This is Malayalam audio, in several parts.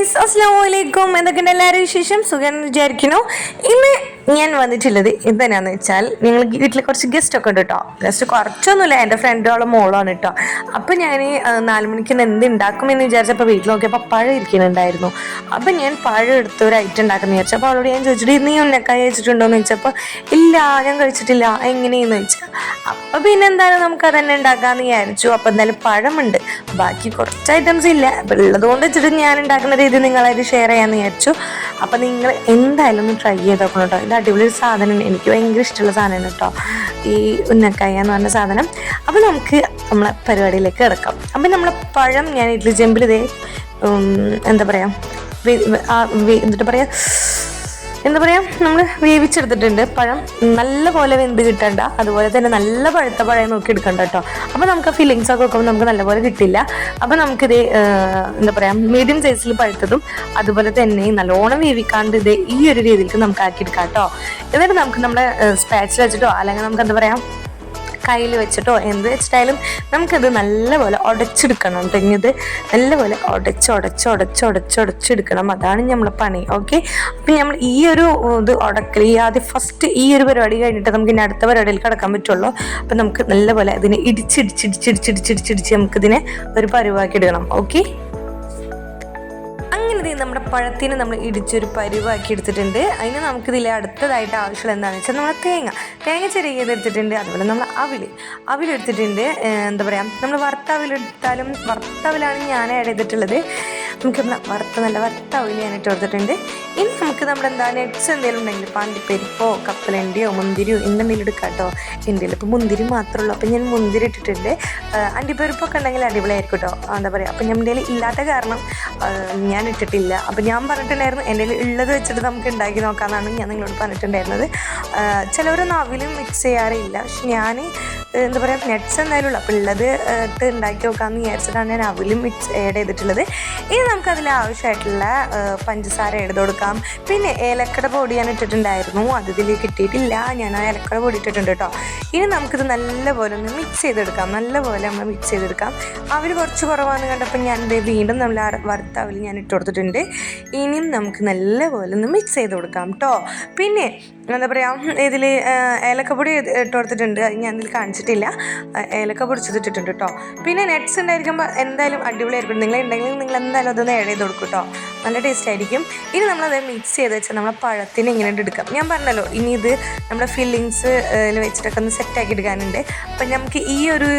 ഗൈസ് അസ്സാം വലൈക്കും എന്തൊക്കെയുണ്ട് എല്ലാവരും വിശേഷം? സുഖം വിചാരിക്കുന്നു. ഇന്ന് ഞാൻ വന്നിട്ടുള്ളത് എന്തിനാന്ന് വെച്ചാൽ ഞങ്ങൾ വീട്ടിൽ കുറച്ച് ഗസ്റ്റ് ഒക്കെ ഉണ്ട് കേട്ടോ ഗസ്റ്റ് കുറച്ചൊന്നുമില്ല. എന്റെ ഫ്രണ്ടോളം മോളാണ് കേട്ടോ അപ്പം ഞാൻ നാല് മണിക്ക് എന്ത് ഉണ്ടാക്കുമെന്ന് വിചാരിച്ചപ്പോൾ വീട്ടിൽ നോക്കിയപ്പോൾ പഴം ഇരിക്കുന്നുണ്ടായിരുന്നു. അപ്പം ഞാൻ പഴം എടുത്ത് ഒരു ഐറ്റം ഉണ്ടാക്കുന്ന വിചാരിച്ചു. അപ്പോൾ അവളോട് ഞാൻ ചോദിച്ചിട്ട് നീ ഉന്നക്കായ കഴിച്ചിട്ടുണ്ടോ എന്ന് ചോദിച്ചപ്പോൾ ഇല്ല ഞാൻ കഴിച്ചിട്ടില്ല. എങ്ങനെയെന്ന് ചോദിച്ചാൽ അപ്പം പിന്നെ എന്തായാലും നമുക്ക് അത് തന്നെ ഉണ്ടാക്കാമെന്ന് വിചാരിച്ചു. അപ്പം എന്തായാലും പഴമുണ്ട്. ബാക്കി കുറച്ച് ഐറ്റംസ് ഇല്ല. അപ്പം ഉള്ളതുകൊണ്ട് വെച്ചിട്ട് ഞാൻ ഉണ്ടാക്കുന്ന രീതി നിങ്ങളായിട്ട് ഷെയർ ചെയ്യാമെന്ന് വിചാരിച്ചു. അപ്പം നിങ്ങൾ എന്തായാലും ഒന്ന് ട്രൈ ചെയ്ത് നോക്കണം കേട്ടോ ഇത് അടിപൊളി ഒരു സാധനമാണ് എനിക്ക് ഭയങ്കര ഇഷ്ടമുള്ള സാധനമാണ് കേട്ടോ. ഈ ഉന്നക്കായ എന്ന് പറഞ്ഞ സാധനം. അപ്പോൾ നമുക്ക് നമ്മളെ പരിപാടിയിലേക്ക് കിടക്കാം. അപ്പം നമ്മളെ പഴം ഞാൻ ഇഡ്ലി ചെമ്പിൽ ഇതേ എന്താ പറയുക എന്നിട്ട് പറയാ എന്താ പറയുക നമ്മൾ വേവിച്ചെടുത്തിട്ടുണ്ട്. പഴം നല്ല പോലെ വെന്ത് കിട്ടണ്ട. അതുപോലെ തന്നെ നല്ല പഴുത്ത പഴയ നോക്കി എടുക്കണ്ട കേട്ടോ. അപ്പോൾ നമുക്ക് ഫീലിങ്സ് ഒക്കെ വെക്കുമ്പോൾ നമുക്ക് നല്ലപോലെ കിട്ടില്ല. അപ്പോൾ നമുക്ക് ഏഹ്, എന്താ പറയുക മീഡിയം സൈസിൽ പഴുത്തതും അതുപോലെ തന്നെ നല്ലോണം വേവിക്കാണ്ട് ഇത് ഈ ഒരു രീതിയിലേക്ക് നമുക്ക് ആക്കിയെടുക്കാം കേട്ടോ. എന്നിട്ട് നമുക്ക് നമ്മുടെ സ്പാച്ചിൽ വെച്ചിട്ടോ അല്ലെങ്കിൽ നമുക്ക് എന്താ പറയുക കയ്യിൽ വെച്ചിട്ടോ എന്ത് വെച്ചിട്ടായാലും നമുക്കത് നല്ലപോലെ ഉടച്ചെടുക്കണം തെങ്ങിത് നല്ലപോലെ ഉടച്ച് ഉടച്ച് ഉടച്ച് ഉടച്ച് ഉടച്ചെടുക്കണം. അതാണ് നമ്മളെ പണി. ഓക്കെ? അപ്പം നമ്മൾ ഈ ഒരു ഇത് ഉടക്കൽ ഈ ആദ്യം ഫസ്റ്റ് ഈ ഒരു പരിപാടി കഴിഞ്ഞിട്ട് നമുക്ക് ഇനി അടുത്ത പരിപാടിയിൽ കിടക്കാൻ പറ്റുള്ളൂ. അപ്പം നമുക്ക് നല്ലപോലെ അതിനെ ഇടിച്ചിടിച്ചിടിച്ചിടിച്ചിടിച്ചിടിച്ചിടിച്ച് നമുക്കിതിനെ ഒരു പരുവാക്കി എടുക്കണം. ഓക്കെ? അങ്ങനെ ദേ നമ്മുടെ പഴത്തിനെ നമ്മൾ ഇടിച്ചൊരു പരുവാക്കി എടുത്തിട്ടുണ്ട്. അതിന് നമുക്കിതിൽ അടുത്തതായിട്ട് ആവശ്യമുള്ള എന്താണെന്ന് വെച്ചാൽ നമ്മുടെ തേങ്ങ. തേങ്ങ ചെറിയത് എടുത്തിട്ടുണ്ട് അതുപോലെ നമ്മൾ അവിൽ അവിലെടുത്തിട്ടുണ്ട് എന്താ പറയുക നമ്മൾ വറുത്ത അവിലെടുത്താലും വറുത്ത അവിലാണ് ഞാൻ ആഡ് ചെയ്തിട്ടുള്ളത്. നമുക്ക് നമ്മളെ വറുത്ത നല്ല വറുത്ത ഓയിൽ ഞാൻ ഇട്ട് കൊടുത്തിട്ടുണ്ട്. ഇനി നമുക്ക് നമ്മുടെ എന്താ നെറ്റ്സ് എന്തെങ്കിലും ഉണ്ടെങ്കിൽ ഇപ്പോൾ അണ്ടിപ്പരിപ്പോ കപ്പലണ്ടിയോ മുന്തിരിയോ എന്തെങ്കിലും എടുക്കാം കേട്ടോ. എന്റെ ഇപ്പോൾ മുന്തിരി മാത്രമേ ഉള്ളൂ അപ്പോൾ ഞാൻ മുന്തിരി ഇട്ടിട്ടുണ്ട്. അണ്ടിപ്പരിപ്പൊക്കെ ഉണ്ടെങ്കിൽ അടിപൊളിയായിരിക്കും കേട്ടോ. എന്താ പറയുക അപ്പം നമ്മുടെ കയ്യിൽ ഇല്ലാത്ത കാരണം ഞാൻ ഇട്ടിട്ടില്ല. അപ്പം ഞാൻ പറഞ്ഞിട്ടുണ്ടായിരുന്നു എന്റെ ഉള്ളത് വെച്ചിട്ട് നമുക്ക് ഉണ്ടാക്കി നോക്കാമെന്നാണ് ഞാൻ നിങ്ങളോട് പറഞ്ഞിട്ടുണ്ടായിരുന്നത്. ചിലവരൊന്നും അവിലും മിക്സ് ചെയ്യാറില്ല. പക്ഷെ ഞാൻ എന്താ പറയുക നെറ്റ്സ് എന്തായാലും ഉള്ളു. അപ്പോൾ ഉള്ളത് ഇട്ട് ഉണ്ടാക്കി നോക്കാമെന്ന് വിചാരിച്ചിട്ടാണ് ഞാൻ അവിലും മിക്സ് ആഡ് ചെയ്തിട്ടുള്ളത്. ഇനി നമുക്ക് അതിൽ ആവശ്യമായിട്ടുള്ള പഞ്ചസാര എടുത്ത് കൊടുക്കാം. പിന്നെ ഏലക്കട പൊടി ഞാൻ ഇട്ടിട്ടുണ്ടായിരുന്നു. അത് ഇതിൽ കിട്ടിയിട്ടില്ല. ഞാൻ ആ ഏലക്കട പൊടി ഇട്ടിട്ടുണ്ട് കേട്ടോ ഇനി നമുക്കിത് നല്ലപോലെ ഒന്ന് മിക്സ് ചെയ്തെടുക്കാം. നല്ലപോലെ നമ്മൾ മിക്സ് ചെയ്തെടുക്കാം. അവർ കുറച്ച് കുറവാണെന്ന് കണ്ടപ്പോൾ ഞാൻ ഇത് വീണ്ടും നമ്മൾ വറുത്ത അവൽ ഞാൻ ഇട്ട് കൊടുത്തിട്ടുണ്ട്. ഇനിയും നമുക്ക് നല്ലപോലെ ഒന്ന് മിക്സ് ചെയ്ത് കൊടുക്കാം കേട്ടോ പിന്നെ എന്താ പറയുക ഇതിൽ ഏലക്കപ്പൊടി ഇട്ട് കൊടുത്തിട്ടുണ്ട് ഞാൻ ഇതിൽ കാണിച്ചിട്ടില്ല. ഏലക്ക പൊടിച്ചിട്ടിട്ടുണ്ട് കേട്ടോ പിന്നെ നെറ്റ്സ് ഉണ്ടായിരിക്കുമ്പോൾ എന്തായാലും അടിപൊളിയായിരിക്കും. നിങ്ങൾ ഉണ്ടെങ്കിൽ നിങ്ങൾ എന്തായാലും അതൊന്ന് ആഡ് ചെയ്ത് കൊടുക്കും കേട്ടോ നല്ല ടേസ്റ്റ് ആയിരിക്കും. ഇനി നമ്മളത് മിക്സ് ചെയ്ത് വെച്ചാൽ നമ്മളെ പഴത്തിന് ഇങ്ങനെ എടുക്കാം. ഞാൻ പറഞ്ഞല്ലോ ഇനി ഇത് നമ്മുടെ ഫില്ലിങ്സ് വെച്ചിട്ടൊക്കെ ഒന്ന് സെറ്റാക്കി എടുക്കാനുണ്ട്. അപ്പം നമുക്ക് ഈ ഒരു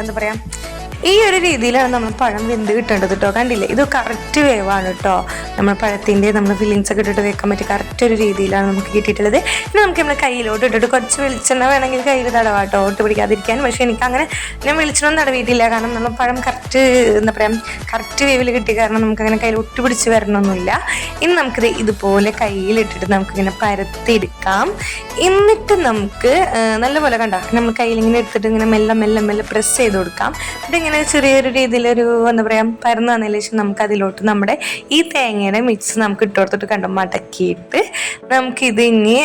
എന്താ പറയുക ഈ ഒരു രീതിയിലാണ് നമ്മൾ പഴം വെന്ത് കിട്ടേണ്ടത് കേട്ടോ കണ്ടില്ലേ? ഇത് കറക്റ്റ് വേവാണ് കേട്ടോ നമ്മൾ പഴത്തിന്റെ നമ്മൾ ഫില്ലിങ്സ് ഒക്കെ ഇട്ടിട്ട് വെക്കാൻ പറ്റിയ കറക്റ്റ് ഒരു രീതിയിലാണ് നമുക്ക് കിട്ടിയിട്ടുള്ളത്. ഇനി നമുക്ക് നമ്മുടെ കയ്യിലോട്ട് ഇട്ടിട്ട് കുറച്ച് വെളിച്ചെണ്ണ വേണമെങ്കിൽ കയ്യിൽ തടവാട്ടോ കേട്ടോ ഒട്ട് പിടിക്കാതിരിക്കാൻ. പക്ഷേ എനിക്ക് അങ്ങനെ ഞാൻ വെളിച്ചെണ്ണ തടവിയിട്ടില്ല. കാരണം നമ്മൾ പഴം കറക്റ്റ് എന്താ പറയുക കറക്റ്റ് വേവിൽ കിട്ടിയ കാരണം നമുക്ക് അങ്ങനെ കയ്യിൽ ഒട്ട് പിടിച്ച് വരണമൊന്നുമില്ല ഇനി നമുക്കിത് ഇതുപോലെ കയ്യിലിട്ടിട്ട് നമുക്കിങ്ങനെ പരത്തിയെടുക്കാം. എന്നിട്ട് നമുക്ക് നല്ലപോലെ കണ്ട? നമ്മൾ കയ്യിൽ ഇങ്ങനെ എടുത്തിട്ട് ഇങ്ങനെ മെല്ലെ മെല്ലെ മെല്ലെ പ്രസ് ചെയ്ത് കൊടുക്കാം. എന്നിട്ട് ഇങ്ങനെ ചെറിയൊരു രീതിയിലൊരു എന്താ പറയുക പരന്ന് വന്നതിന് ശേഷം നമുക്ക് അതിലോട്ട് നമ്മുടെ ഈ തേങ്ങയുടെ മിക്സ് നമുക്ക് ഇട്ട് കൊടുത്തിട്ട് കണ്ടു മടക്കിയിട്ട് നമുക്കിത് ഇനി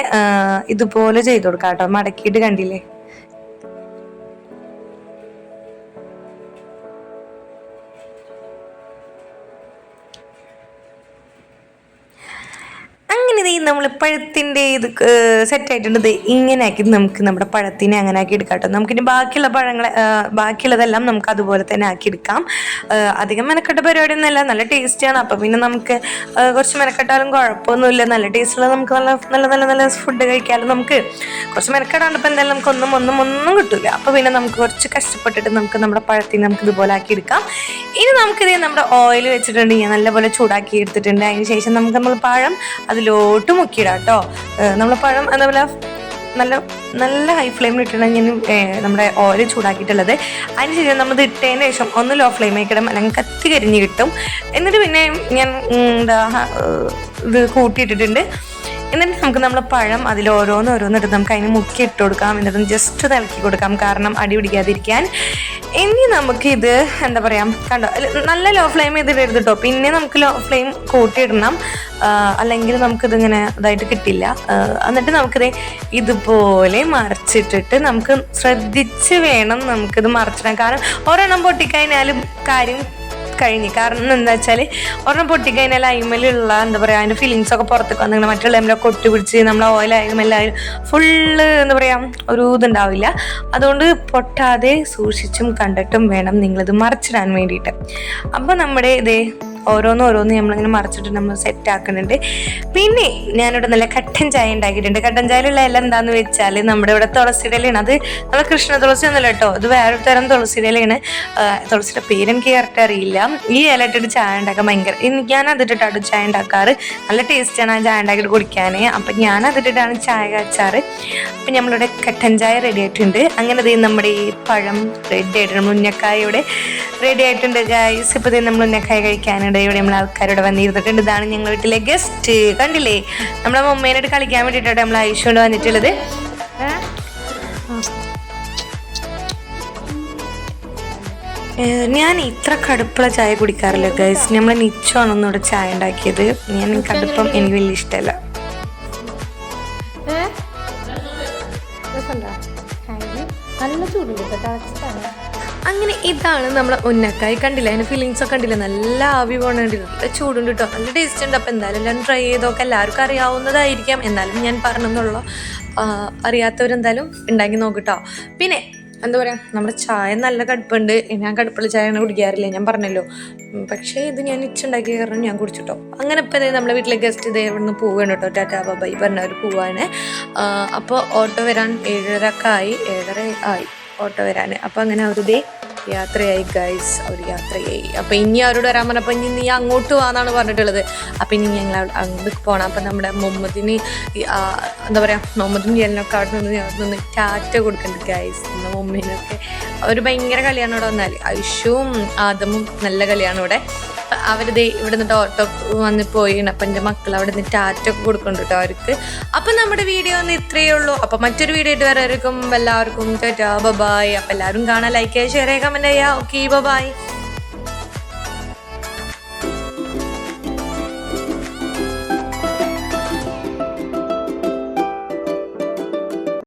ഇതുപോലെ ചെയ്ത് കൊടുക്കാം കേട്ടോ. മടക്കിയിട്ട് കണ്ടില്ലേ? അങ്ങനെ ഈ നമ്മൾ പഴത്തിന്റെ ഇത് സെറ്റായിട്ടുണ്ട് ഇങ്ങനെ ആക്കി നമുക്ക് നമ്മുടെ പഴത്തിനെ അങ്ങനെ ആക്കി എടുക്കാം കേട്ടോ. നമുക്കിനി ബാക്കിയുള്ള പഴങ്ങളെ ബാക്കിയുള്ളതെല്ലാം നമുക്ക് അതുപോലെ തന്നെ ആക്കി എടുക്കാം. അധികം മെനക്കെട്ട പരിപാടിയൊന്നുമല്ല. നല്ല ടേസ്റ്റിയാണ് അപ്പം പിന്നെ നമുക്ക് കുറച്ച് മെനക്കെട്ടാലും കുഴപ്പമൊന്നുമില്ല. നല്ല ടേസ്റ്റുള്ള നമുക്ക് നല്ല നല്ല നല്ല നല്ല ഫുഡ് കഴിക്കാമല്ലോ നമുക്ക് കുറച്ച് മെനക്കെടാണ്ട് ഇപ്പം എന്തായാലും നമുക്ക് ഒന്നും ഒന്നും ഒന്നും കിട്ടില്ല അപ്പോൾ പിന്നെ നമുക്ക് കുറച്ച് കഷ്ടപ്പെട്ടിട്ട് നമുക്ക് നമ്മുടെ പഴത്തിന് നമുക്ക് ഇതുപോലെ ആക്കി എടുക്കാം. ഇനി നമുക്കിത് നമ്മുടെ ഓയിൽ വെച്ചിട്ടുണ്ട്. ഞാൻ നല്ലപോലെ ചൂടാക്കി എടുത്തിട്ടുണ്ട്. അതിന് ശേഷം നമുക്ക് നമ്മൾ പഴം അതിലോട്ട് മുക്കിയിടാം കേട്ടോ നമ്മൾ പഴം അതേപോലെ നല്ല നല്ല ഹൈ ഫ്ലെയിമിൽ ഇട്ടിട്ടാണ് ഞാൻ നമ്മുടെ ഓയിൽ ചൂടാക്കിയിട്ടുള്ളത്. അതിന് ശേഷം നമ്മൾ ഇട്ടതിന് ശേഷം ഒന്ന് ലോ ഫ്ലെയിമിലേക്ക് ഇടാം അല്ലെങ്കിൽ കത്തി കരിഞ്ഞ് കിട്ടും. എന്നിട്ട് പിന്നെ ഞാൻ എന്താ ഇത് കൂട്ടിയിട്ടിട്ടുണ്ട്. എന്നിട്ട് നമുക്ക് നമ്മൾ പഴം അതിൽ ഓരോന്ന് ഓരോന്നിട്ട് നമുക്ക് അതിന് മുക്കി ഇട്ട് കൊടുക്കാം. എന്നിട്ട് ജസ്റ്റ് തിളക്കി കൊടുക്കാം. കാരണം അടി പിടിക്കാതിരിക്കാൻ. ഇനി നമുക്ക് ഇത് എന്താ പറയുക കണ്ടോ? നല്ല ലോ ഫ്ലെയിം ചെയ്തിടരുത് കേട്ടോ പിന്നെ നമുക്ക് ലോ ഫ്ലെയിം കൂട്ടിയിടണം. അല്ലെങ്കിൽ നമുക്കിതിങ്ങനെ ഇതായിട്ട് കിട്ടില്ല. എന്നിട്ട് നമുക്കിത് ഇതുപോലെ മറിച്ചിട്ടിട്ട് നമുക്ക് ശ്രദ്ധിച്ച് വേണം നമുക്കിത് മറിച്ചിടാൻ. കാരണം ഒരെണ്ണം പൊട്ടിക്കഴിഞ്ഞാലും കാര്യം കഴിഞ്ഞ്. കാരണം എന്താ വെച്ചാൽ ഒരെണ്ണം പൊട്ടിക്കഴിഞ്ഞാൽ അയിമലുള്ള എന്താ പറയുക അതിന്റെ ഫീലിങ്സ് ഒക്കെ പുറത്തേക്ക് വന്നിങ്ങനെ മറ്റുള്ള നമ്മളൊക്കെ ഒട്ടി പിടിച്ച് നമ്മളെ ഓയിലായാലും എല്ലാവരും ഫുള്ള് എന്താ പറയുക ഒരു ഇതുണ്ടാവില്ല. അതുകൊണ്ട് പൊട്ടാതെ സൂക്ഷിച്ചും കണ്ടിട്ടും വേണം നിങ്ങളിത് മറിച്ചിടാൻ വേണ്ടിയിട്ട്. അപ്പോൾ നമ്മുടെ ഇതേ ഓരോന്ന് ഓരോന്ന് നമ്മളിങ്ങനെ മറിച്ചിട്ട് നമ്മൾ സെറ്റ് ആക്കുന്നുണ്ട്. പിന്നെ ഞാനിവിടെ നല്ല കട്ടൻ ചായ ഉണ്ടാക്കിയിട്ടുണ്ട്. കട്ടൻ ചായയിലുള്ള ഇല എന്താന്ന് വെച്ചാൽ നമ്മുടെ ഇവിടെ തുളസിയുടെ ഇലയാണ് അത് നമ്മൾ കൃഷ്ണ തുളസി ഒന്നുമല്ല കേട്ടോ. ഇത് വേറൊരു തരം തുളസിയുടെ ഇലയാണ് തുളസിയുടെ പേര് എനിക്ക് കറക്റ്റ് അറിയില്ല. ഈ ഇല ഇട്ടിട്ട് ചായ ഉണ്ടാക്കാൻ ഭയങ്കര ഞാൻ അതിട്ടിട്ടാണ് ചായ ഉണ്ടാക്കാറ്. നല്ല ടേസ്റ്റാണ് ആ ചായ ഉണ്ടാക്കിയിട്ട് കുടിക്കാൻ അപ്പം ഞാൻ അതിട്ടിട്ടാണ് ചായ കാച്ചാറ്. അപ്പം നമ്മളിവിടെ കട്ടൻ ചായ റെഡി ആയിട്ടുണ്ട്. അങ്ങനെ ദേ നമ്മുടെ ഈ പഴം റെഡി ആയിട്ടുണ്ട്. മുന്നക്കായ ഇവിടെ റെഡി ആയിട്ടുണ്ട് ഗായ്സ് ഇപ്പോൾ നമ്മൾ ഉന്നക്കായ കഴിക്കാനുണ്ട്. ഇവിടെ നമ്മൾ ആൾക്കാരോട് വന്നിരുന്നിട്ടുണ്ട് ഇതാണ് ഞങ്ങൾ വീട്ടിലെ ഗസ്റ്റ് കണ്ടില്ലേ? നമ്മളെ മമ്മേനോട് കളിക്കാൻ വേണ്ടിയിട്ടാണ് നമ്മൾ ഐഷു കൊണ്ട് വന്നിട്ടുള്ളത് ഞാൻ ഇത്ര കടുപ്പുള്ള ചായ കുടിക്കാറില്ല ഗൈസ് നമ്മളെ നിച്ചാണ് ഒന്നുകൂടെ ചായ ഉണ്ടാക്കിയത് ഞാൻ കടുപ്പം എനിക്ക് വലിയ ഇഷ്ടമല്ല. നല്ല ചൂടുണ്ട് കേട്ടോ അങ്ങനെ ഇതാണ് നമ്മളെ ഉന്നക്കായി കണ്ടില്ല? അതിന് ഫീലിങ്സ് ഒക്കെ കണ്ടില്ല? നല്ല ആവി പോകണുണ്ട് നല്ല ചൂടുണ്ട് കേട്ടോ നല്ല ടേസ്റ്റ് ഉണ്ട്. അപ്പോൾ എന്തായാലും എല്ലാം ട്രൈ ചെയ്തൊക്കെ എല്ലാവർക്കും അറിയാവുന്നതായിരിക്കാം. എന്നാലും ഞാൻ പറഞ്ഞെന്നുള്ള അറിയാത്തവരെന്തായാലും ഉണ്ടാക്കി നോക്കിട്ടോ പിന്നെ എന്താ പറയുക നമ്മുടെ ചായ നല്ല കടുപ്പുണ്ട്. ഞാൻ കടുപ്പുള്ള ചായയാണ് കുടിക്കാറില്ല? ഞാൻ പറഞ്ഞല്ലോ. പക്ഷേ ഇത് ഞാൻ ഇച്ചുണ്ടാക്കിയ കാരണം ഞാൻ കുടിച്ചിട്ടോ അങ്ങനെ ഇപ്പോൾ ഇതേ നമ്മുടെ വീട്ടിലെ ഗസ്റ്റ് ഇതേ ഇവിടെ നിന്ന് പോവുകയാണ് കേട്ടോ ടാറ്റാ ബൈ പറഞ്ഞവർ പോവാണ്. അപ്പോൾ ഓട്ടോ വരാൻ ഏഴരക്ക് ആയി ഏഴര ആയി. ഓട്ടോ വരാൻ അപ്പോൾ അങ്ങനെ അവരുടെ യാത്രയായി ഗൈസ് അവർ യാത്രയായി. അപ്പോൾ ഇനി അവരോട് വരാൻ പറഞ്ഞപ്പോൾ ഇനി നീ അങ്ങോട്ട് വാന്നാണ് പറഞ്ഞിട്ടുള്ളത്. അപ്പോൾ ഇനി ഞങ്ങൾ അങ്ങോട്ട് പോകണം അപ്പോൾ നമ്മുടെ മുഹമ്മദിന് എന്താ പറയുക മുഹമ്മദും ജലനൊക്കെ അവിടെ നിന്ന് നിന്ന് ടാറ്റ കൊടുക്കുന്നുണ്ട് ഗൈസ് നമ്മുടെ മമ്മീനൊക്കെ അവർ ഭയങ്കര കളിയാണ് ഇവിടെ വന്നാൽ ഐഷുവും ആദമും നല്ല കളിയാണ് ഇവിടെ. അവരിത് ഇവിടെ നിന്നിട്ട് ഓട്ടോ വന്ന് പോയി അപ്പം എന്റെ മക്കൾ അവിടെ നിന്ന് ടാറ്റ ഒക്കെ കൊടുക്കുന്നുണ്ട് കേട്ടോ അവർക്ക്. അപ്പം നമ്മുടെ വീഡിയോ ഒന്ന് ഇത്രയേ ഉള്ളൂ. അപ്പം മറ്റൊരു വീഡിയോ ഇട്ട് വരായിരിക്കും എല്ലാവർക്കും ടാറ്റാ ബബായ് അപ്പം എല്ലാവരും കാണാൻ ലൈക്ക് ചെയ്യുക ഷെയർ ചെയ്യുക കമന്റ് ചെയ്യുക. Okay bye-bye